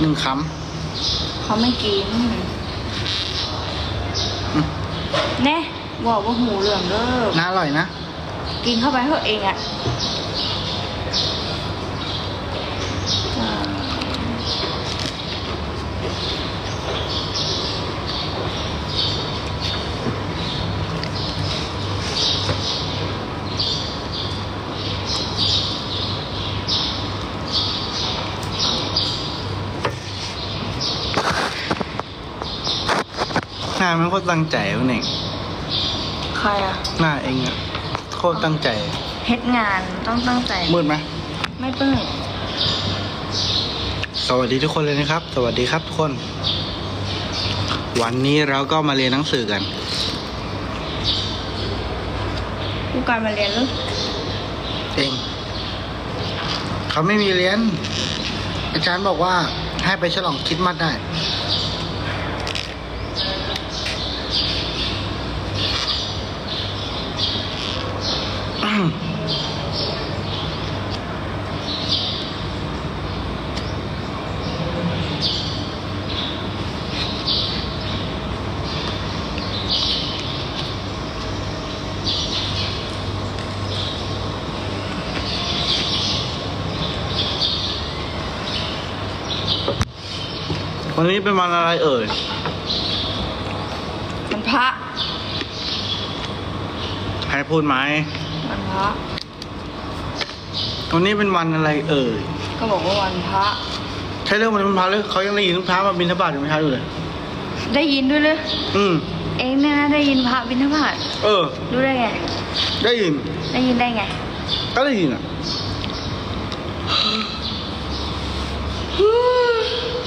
หนึ่งคเขาไม่กินแน่บอกว่าหูเหลืองเด้อำน่าอร่อยนะ กินเข้าไปเถอะเองอะ น้ามันโคตรตั้งใจวะเน่งใครอะหน้าเองอะโคตรตั้งใจ เฮ็ดงานต้องตั้งใจ มืดไหมไม่เปิ้งสวัสดีทุกคนเลยนะครับ สวัสดีครับทุกคน วันนี้เราก็มาเรียนหนังสือกันผู้การมาเรียนหรือเองเขาไม่มีเรียนอาจารย์บอกว่าให้ไปฉลองคิดมัดได้ นนี้เป็นวันอะไรเอ่ยวันพระให้พูดไหมวันพระวันนี้เป็นวันอะไรเอ่ย ก็บอกว่าวันพระใช่เรื่องวันพระเลยเขายังได้ยินพระมาบินทบาทอยู่ไหมครับอยู่เลย ได้ยินด้วยเลยอืม เองเนี่ยนะได้ยินพระบิณฑบาตเออ รู้ได้ไง ได้ยิน ได้ยินได้ไง ก็ได้ยินอะ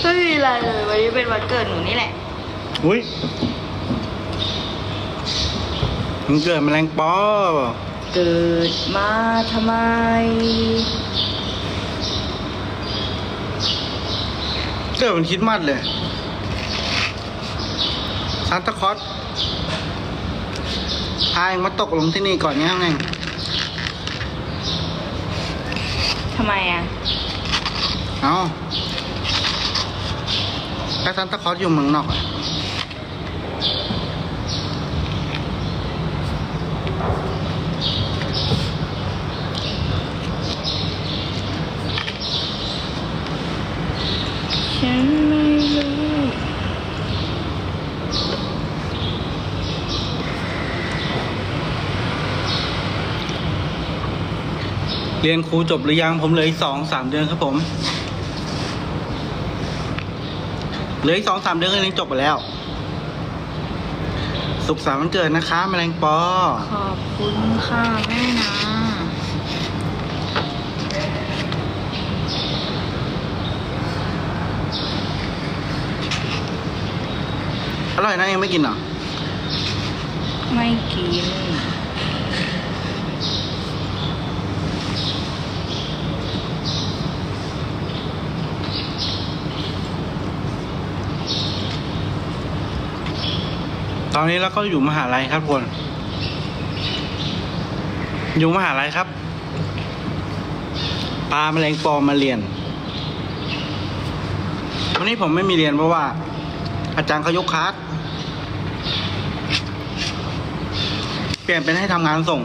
ไม่มีอะไรเลยวันนี้เป็นวันเกิดหนูนี่แหละ อุ้ยมันเกิดแมลงปอเกิดมาทำไม เกิดมันคิดมัดเลยซานตาคลอสพาเองมาตกลงที่นี่ก่อนเนี้ยไงทำไมอะ เอา แต่ซานตาคลอสอยู่เมืองนอกอะฉันไม่รู้เรียนครูจบหรือยังผมเหลืออีกสองสามเดือนครับผม เหลืออีกสองสามเดือนก็เรียนจบไปแล้ว สุขสันต์วันเกิดนะคะแมลงปอ ขอบคุณค่ะแม่นะ อร่อยนะยังไม่กินเหรอ ไม่กิน ตอนนี้เราก็อยู่มหาลัยครับทุกคน อยู่มหาลัยครับ ปลาแมลงปอมาเรียน วันนี้ผมไม่มีเรียนเพราะว่า อาจารย์เขายกคลาสเปลี่ยนเป็นให้ทำงานส่ง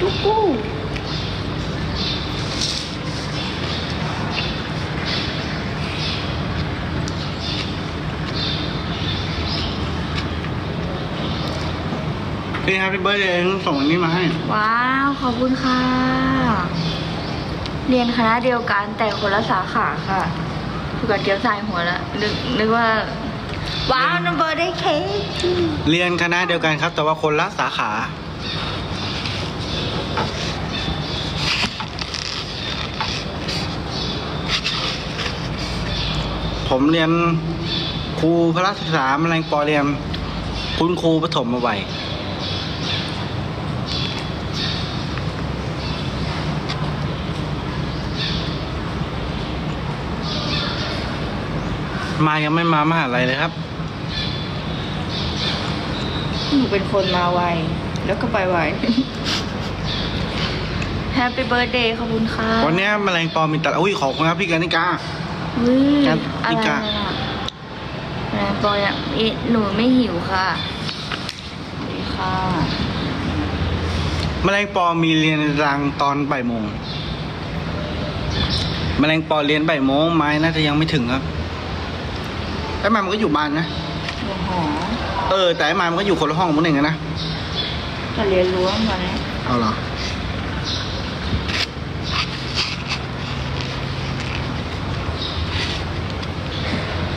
ตุ๊ก พี่ครับพี่เบิร์ดเองส่งอันนี้มาให้ ว้าว ขอบคุณค่ะ เรียนคณะเดียวกันแต่คนละสาขาค่ะคือกับเกียวสายหัวละนึกนึกว่า ว้าวนัมเบอร์ได้เค้กเรียนคณะเดียวกันครับ แต่ว่าคนละสาขา ผมเรียนครูพระศึกษาแมลงปอเรียนคุณครูปฐมมาไว้ มายังไม่มามหาลัยเลยครับ หนูเป็นคนมาไว แล้วก็ไปไว แฮปปี้เบิร์ดเดย์ขอบคุณค่ะวันเนี้ยแมลงปอมีแต่อุ้ยขอบคุณครับพี่กานิกา อุ้ยงั้นอะไรอีกอะน่ะแมลงปอยังอีหนูไม่หิวค่ะสวัสดีค่ะ แมลงปอมีเรียนรังตอนบ่ายโมงแมลงปอเรียนบ่ายโมงไม้น่าจะยังไม่ถึงครับ ไอ้ไม้มันก็อยู่บ้านนะหนูหอเออ แต่ไอ้ไม้มันก็อยู่คนละห้องมันเองอะนะจะเรียนรู้มาเนี่ยเอาเหรอ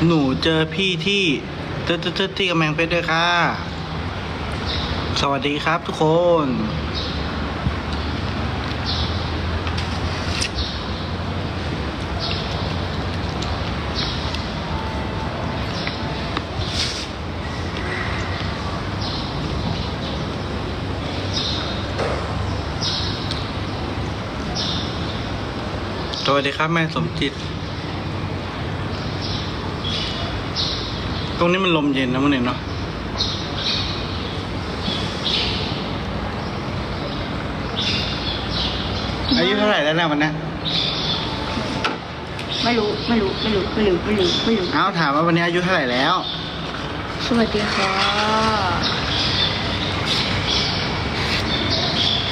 หนูเจอพี่ที่ตึ๊ดตึ๊ดตึ๊ดที่กำแพงเพชรด้วยค่ะ สวัสดีครับทุกคน วัสดีครับแม่สมจิต ตรงนี้มันลมเย็นนะมันเห็นเนาะอายุเท่าไหร่แล้วนะวันนี้ไม่รู้ไม่รู้ไม่รู้ไม่รู้ไม่รู้ไม่รู้เอาถามว่าวันนี้อายุเท่าไหร่แล้ว สวัสดีค่ะ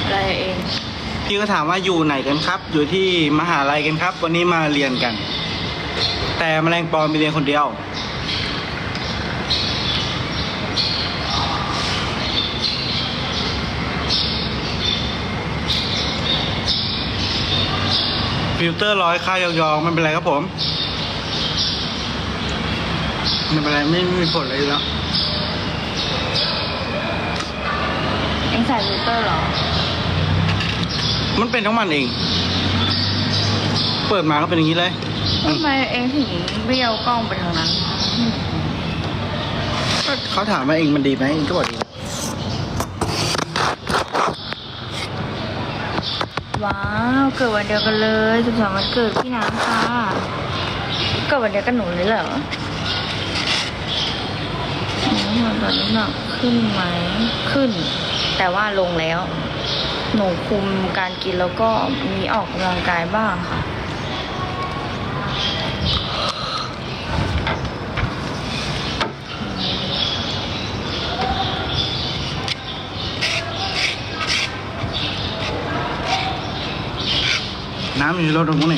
อะไรเอง พี่ก็ถามว่าอยู่ไหนกันครับ อยู่ที่มหาลัยกันครับ วันนี้มาเรียนกัน แต่แมลงปอมีเรียนคนเดียว ฟิลเตอร์ร้อยค่ายองๆไม่เป็นไรครับผมไม่เป็นไรไม่มีผลอะไรแล้วเองใส่ฟิลเตอร์เหรอ มันเป็นทั้งมันเอง เปิดมาก็เป็นอย่างนี้เลยอืมทำไมเองถึงเบี้ยวกล้องไปทางนั้นก็เขาถามว่าเองมันดีไหมเองก็บอกดีว้าวเกิดวันเดียวกันเลยสุขสันต์วันเกิดพี่น้ำค่ะเกิดวันเดียวกันหนูเลยเหรอหนูตอนนี้หนักขึ้นไหมขึ้น แต่ว่าลงแล้ว หนูคุมการกินแล้วก็มีออกกำลังกายบ้างค่ะ น้ำอยู่ในรถตรงนี้น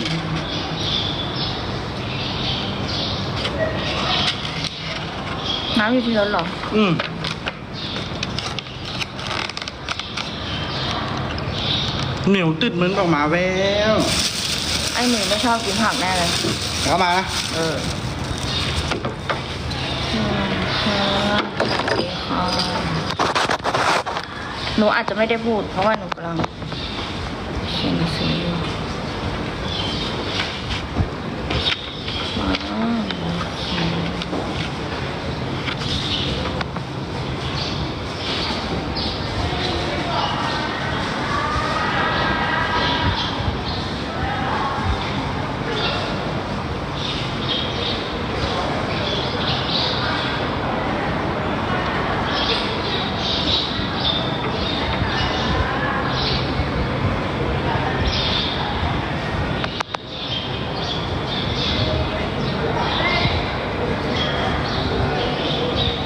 น้ำอยู่ที่รถเหรอ อืม เหนียวติดเหมือนออกมาแววไอ้หนูไม่ชอบกินผักแน่เลย เข้ามานะเอออืมค่ะสวัสดีค่ะหนูอาจจะไม่ได้พูด เพราะว่าหนูกำลังเขียนหนังสืออยู่ว้าว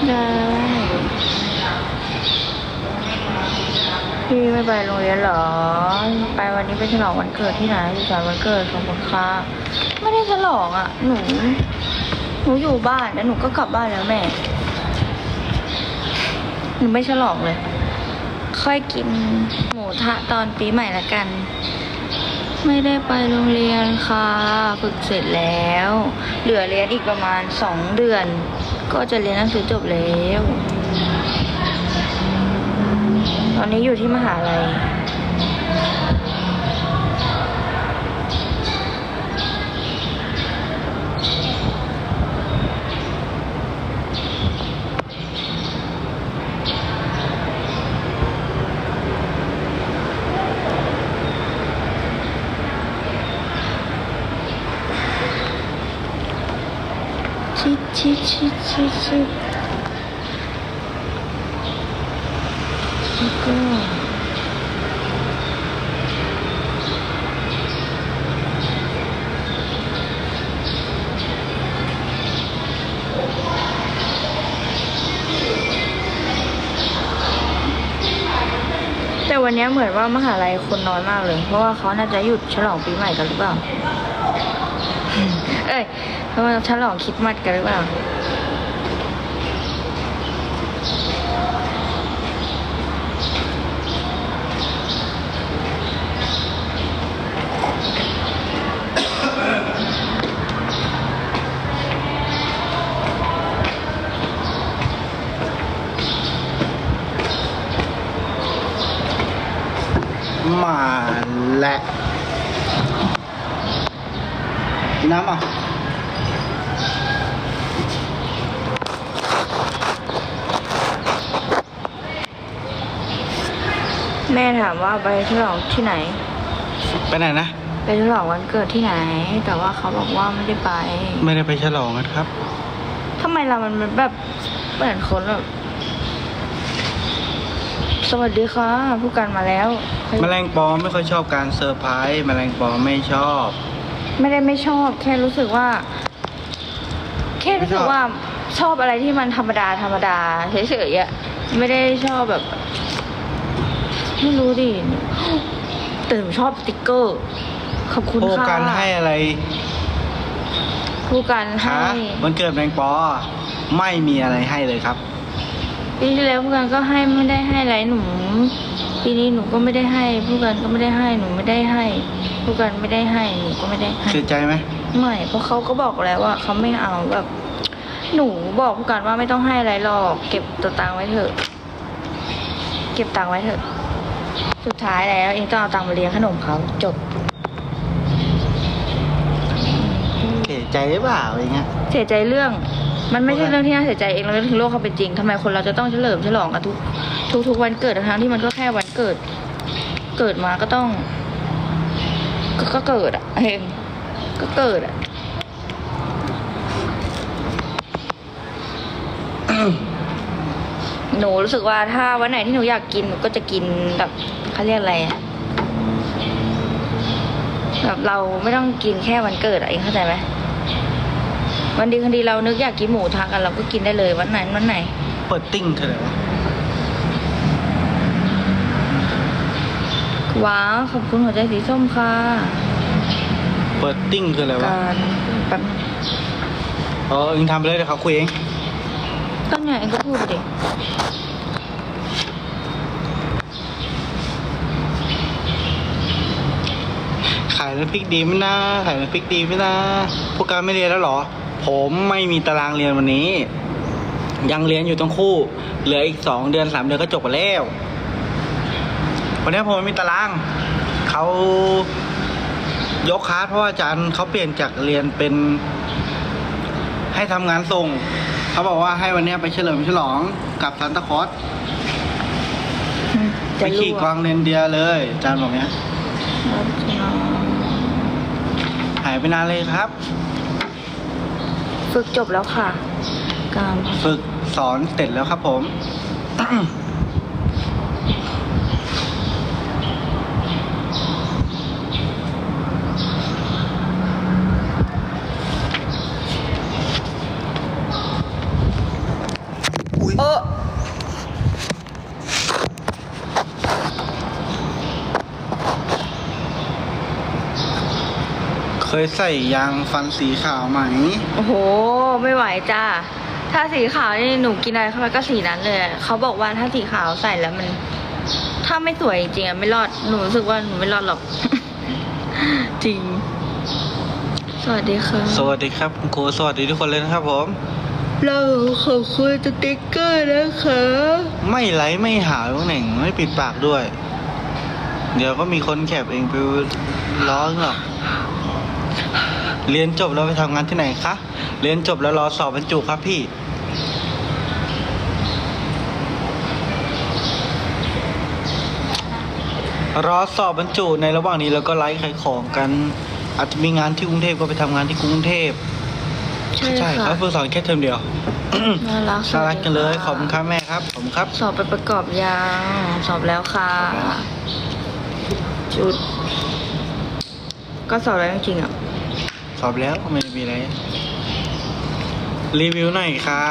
ได้พี่ ไปโรงเหรอ ไปวันนี้ไปฉลองวันเกิดที่ไหนสุสานวันเกิดของคุณค่ะไม่ได้ฉลองอะ หนู หนูอยู่บ้านแล้วหนูก็กลับบ้านแล้วแม่ หนูไม่ฉลองเลย ค่อยกินหมูทะตอนปีใหม่ละกัน ไม่ได้ไปโรงเรียนค่ะฝึกเสร็จแล้ว เหลือเรียนอีกประมาณสองเดือน ก็จะเรียนหนังสือจบแล้วตอนนี้อยู่ที่มหาลัย ชิชิชิชิชิดแก็แต่วันนี้เหมือนว่ามหาลัยคนน้อยมากเลย เพราะว่าเขาน่าจะหยุดฉลองปีใหม่กันหรือเปล่า เอ้ย เพราะว่าฉลองคริดมากกันหรือเปล่าและน้ำอะ แม่ถามว่าไปฉลองที่ไหน ไปไหนนะ ไปฉลองวันเกิดที่ไหน แต่ว่าเขาบอกว่าไม่ได้ไป ไม่ได้ไปฉลองกันครับทำไมเรามันแบบเหมือนคนแบบสวัสดีค่ะผู้กันมาแล้วแมลงปอไม่ค่อยชอบการเซอร์ไพรส์แมลงปอไม่ชอบ ไม่ได้ไม่ชอบ แค่รู้สึกว่า แค่รู้สึกว่าชอบอะไรที่มันธรรมดาธรรมดาเฉยๆอะไม่ได้ชอบแบบ ไม่รู้ดิแต่หนูชอบสติกเกอร์ ขอบคุณโอค่ะกันให้อะไรผู้กันคะให้วันเกิดแมลงปอ ไม่มีอะไรให้เลยครับ ปีที่แล้วผู้กันก็ให้ไม่ได้ให้อะไรหนู ปีนี้หนูก็ไม่ได้ให้ ผู้กันก็ไม่ได้ให้หนูไม่ได้ให้ ผู้กันไม่ได้ให้หนูก็ไม่ได้ให้เสียใจไหมไม่เพราะเขาก็บอกแล้วว่าเขาไม่เอาแบบ หนูบอกผู้กันว่าไม่ต้องให้อะไรหรอก เก็บตัวตังค์ไว้เถอะ เก็บตังค์ไว้เถอะ สุดท้ายแล้วเองต้องเอาตังค์มาเลี้ยงขนมเขาจบ เสียใจหรือเปล่าอย่างเงี้ย เสียใจเรื่อง มันไม่ใช่เรื่องที่น่าเสียใจเองเราถึงโลกเขาเป็นจริงทำไมคนเราจะต้องเฉลิมฉลองกันทุกทุกทุกวันเกิดทั้งๆที่มันก็แค่วันเกิด เกิดมาก็ต้อง ก็ก็เกิดอะเองก็เกิดอะหนูรู้สึกว่าถ้าวันไหนที่หนูอยากกินหนูก็จะกินแบบ เขาเรียกอะไรอะแบบเราไม่ต้องกินแค่วันเกิดอะเองเข้าใจไหมวันดีคืนดีเรานึกอยากกินหมูทะกัน เราก็กินได้เลยวันไหนวันไหน เปิดติ้งเธอเลยวะว้าวขอบคุณหัวใจสีส้มค่ะ เปิดติ้งคืออะไรวะการแป๊บนึงเออเองทำไปเลยเดี๋ยวเขาคุยเองต้นเนี่ยเองก็พูดไปดิายน้ำพริกดีไหมนะขายน้ำพริกดีไหมนะพวกการไม่เรียนแล้วเหรอ ผมไม่มีตารางเรียนวันนี้ ยังเรียนอยู่ทั้งคู่ เหลืออีกสองเดือนสามเดือนก็จบไปแล้ววันนี้ผมไม่มีตารางเขายกคลาสเพราะว่าอาจารย์เขาเปลี่ยนจากเรียนเป็น ให้ทำงานส่งเขาบอกว่าให้วันนี้ไปเฉลิมฉลองกับซันตาคลอสอืมไปจะขี่รู้กวางเรนเดียร์เลยอาจารย์บอกเนี้ยหายไปนานเลยครับ ฝึกจบแล้วค่ะ การ ฝึกสอนเสร็จแล้วครับผม โอ้ เคยใส่ยางฟันสีขาวไหม โอ้โห ไม่ไหวจ้า ถ้าสีขาวนี่หนูกินอะไรเข้าไปก็สีนั้นเลย เขาบอกว่าถ้าสีขาวใส่แล้วมัน ถ้าไม่สวยจริงๆอะไม่รอด หนูรู้สึกว่าหนูไม่รอดหรอก จริง สวัสดีค่ะสวัสดีครับคุณครูสวัสดีทุกคนเลยนะครับผม เราขอบคุณสติ๊กเกอร์นะคะ ไม่ไลค์ไม่หาพวกหนึ่งไม่ปิดปากด้วย เดี๋ยวก็มีคนแคบเองไปล้อหรอก เรียนจบแล้วไปทำงานที่ไหนคะ เรียนจบแล้วรอสอบบรรจุครับพี่ รอสอบบรรจุในระหว่างนี้แล้วก็ไลฟ์ขายของกัน อาจจะมีงานที่กรุงเทพก็ไปทำงานที่กรุงเทพใช่ใช่คค่ะรับเพิ่งสอนแค่เทอมเดียวน่ารักน่ารักกันเลยสวัสดีขอบคุณครับแม่ครับขอบคุณครับ สอบไปประกอบยังสอบแล้วค่ะสอบแล้วจุด ก็สอบแล้วจริงๆอะ สอบแล้วไม่ได้มีอะไร รีวิวหน่อยค่ะ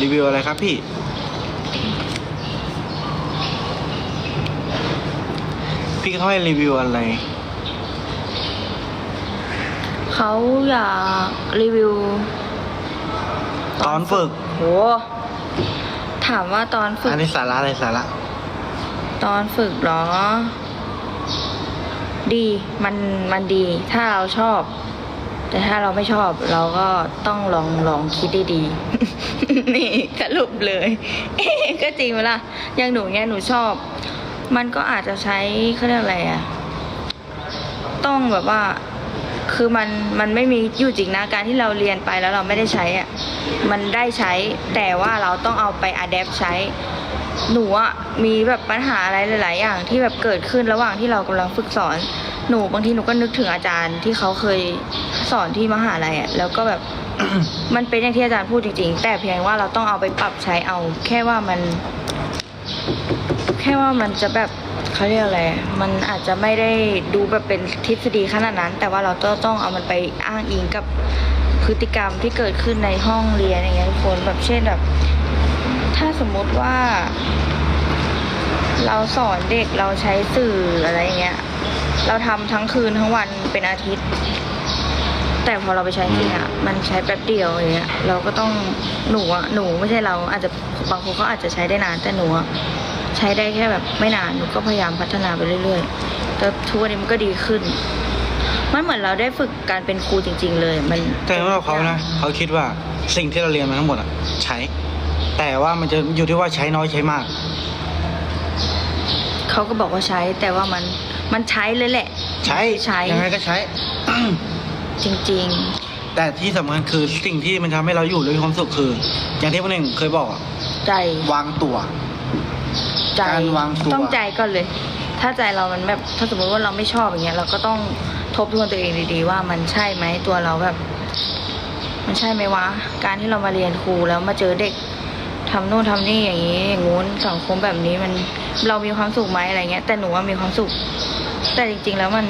รีวิวอะไรครับพี่ พี่เขาให้รีวิวอะไร เขาอยากรีวิว ตอนฝึก โห ถามว่าตอนฝึก อันนี้สาระอะไรสาระ ตอนฝึกเหรอ ดีมันมันดีถ้าเราชอบ แต่ถ้าเราไม่ชอบเราก็ต้องลองลองคิดดีๆนี่สรุปเลยก็จริงเวล่ะอย่างหนูเนี้ยหนูชอบ มันก็อาจจะใช้เขาเรียกอะไรอะต้องแบบว่าคือมันมันไม่มีอยู่จริงนะการที่เราเรียนไปแล้วเราไม่ได้ใช้อะมันได้ใช้แต่ว่าเราต้องเอาไปอัดแอปใช้ หนูอะมีแบบปัญหาอะไรหลาย ๆ อย่างที่แบบเกิดขึ้นระหว่างที่เรากำลังฝึกสอน หนูบางทีหนูก็นึกถึงอาจารย์ที่เขาเคยสอนที่มหาลัยอะแล้วก็แบบมันเป็นอย่างที่อาจารย์พูดจริง ๆ แต่เพียงว่าเราต้องเอาไปปรับใช้เอา แค่ว่ามัน แค่ว่ามันจะแบบเขาเรียกอะไร มันอาจจะไม่ได้ดูแบบเป็นทฤษฎีขนาดนั้น แต่ว่าเราต้องต้องเอามันไปอ้างอิงกับพฤติกรรมที่เกิดขึ้นในห้องเรียนอย่างเงี้ยทุกคนแบบเช่นแบบ ถ้าสมมุติว่า เราสอนเด็กเราใช้สื่ออะไรเงี้ย เราทำทั้งคืนทั้งวันเป็นอาทิตย์ แต่พอเราไปใช้จริงอะมันใช้แป๊บเดียวอย่างเงี้ย เราก็ต้องหนูอะหนูไม่ใช่เราอาจจะบางคนเขาอาจจะใช้ได้นานแต่หนูอะใช้ได้แค่แบบไม่นานหนูก็พยายามพัฒนาไปเรื่อยๆแต่ทุกวันนี้มันก็ดีขึ้นมันเหมือนเราได้ฝึกการเป็นครูจริง ๆ เลย มันแต่สำหรับเขานะเขาคิดว่าสิ่งที่เราเรียนมาทั้งหมดอะใช้ แต่ว่ามันจะอยู่ที่ว่าใช้น้อยใช้มาก เขาก็บอกว่าใช้ แต่ว่ามันมันใช้เลยแหละ ใช้ใช้ ยังไงก็ใช้ จริงแต่ที่สำคัญคือสิ่งที่มันทำให้เราอยู่ด้วยความสุขคือ อย่างที่พ่อหนึ่งเคยบอกอะๆใจวางตัว ใจการวางตัวต้องใจก่อนเลย ถ้าใจเรามันแบบถ้าสมมติว่าเราไม่ชอบอย่างเงี้ยเราก็ต้องทบทวนตัวเองดีๆ ว่ามันใช่ไหมตัวเราแบบ มันใช่ไหมวะ การที่เรามาเรียนครูแล้วมาเจอเด็ก ทำนู่นทำนี่อย่างนี้อย่างงู้นสังคมแบบนี้มันเรามีความสุขไหมอะไรเงี้ย แต่หนูว่ามีความสุข แต่จริง ๆ แล้วมัน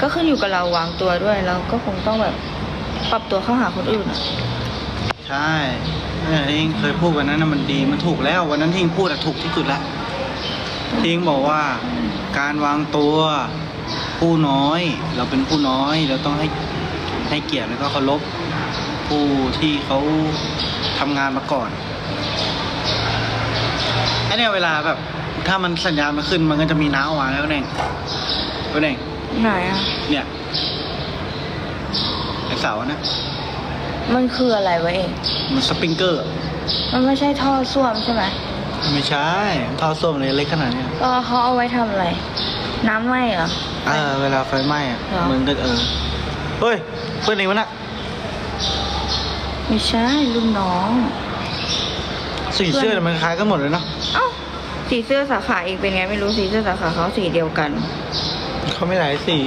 ก็ขึ้นอยู่กับเราวางตัวด้วยเราก็คงต้องแบบปรับตัวเข้าหาคนอื่นอะใช่เนี่ยที่เคยพูดวันนั้นนะมันดีมันถูกแล้ว วันนั้นที่พูดอะถูกที่สุดแล้วที่บอกว่าการวางตัวผู้น้อย เราเป็นผู้น้อยเราต้องให้ให้เกียรติแล้วก็เคารพผู้ที่เขาทำงานมาก่อน ไอเนี่ยเวลาแบบ ถ้ามันสัญญาณมาขึ้นมันก็จะมีน้ำออกมาแล้วเองก็เองไหนอะเนี่ยไอเสานะ มันคืออะไรวะเอง มันสปริงเกอร์ มันไม่ใช่ท่อส้วมใช่ไหมไม่ใช่ท่อส้วมเลยเล็กขนาดเนี้ยก็เขาเอาไว้ทำอะไร น้ำไหลเหรอ เออเวลาไฟไหม้อะเหรอ มันก็เออเฮ้ยเพื่อนเองวะน่ะไม่ใช่รุ่นน้อง สีเสื้อมันคล้ายกันหมดเลยเนาะเอ้า สีเสื้อสาขาอีกเป็นไงไม่รู้สีเสื้อสาขาเขาสีเดียวกัน เขาไม่หลายสี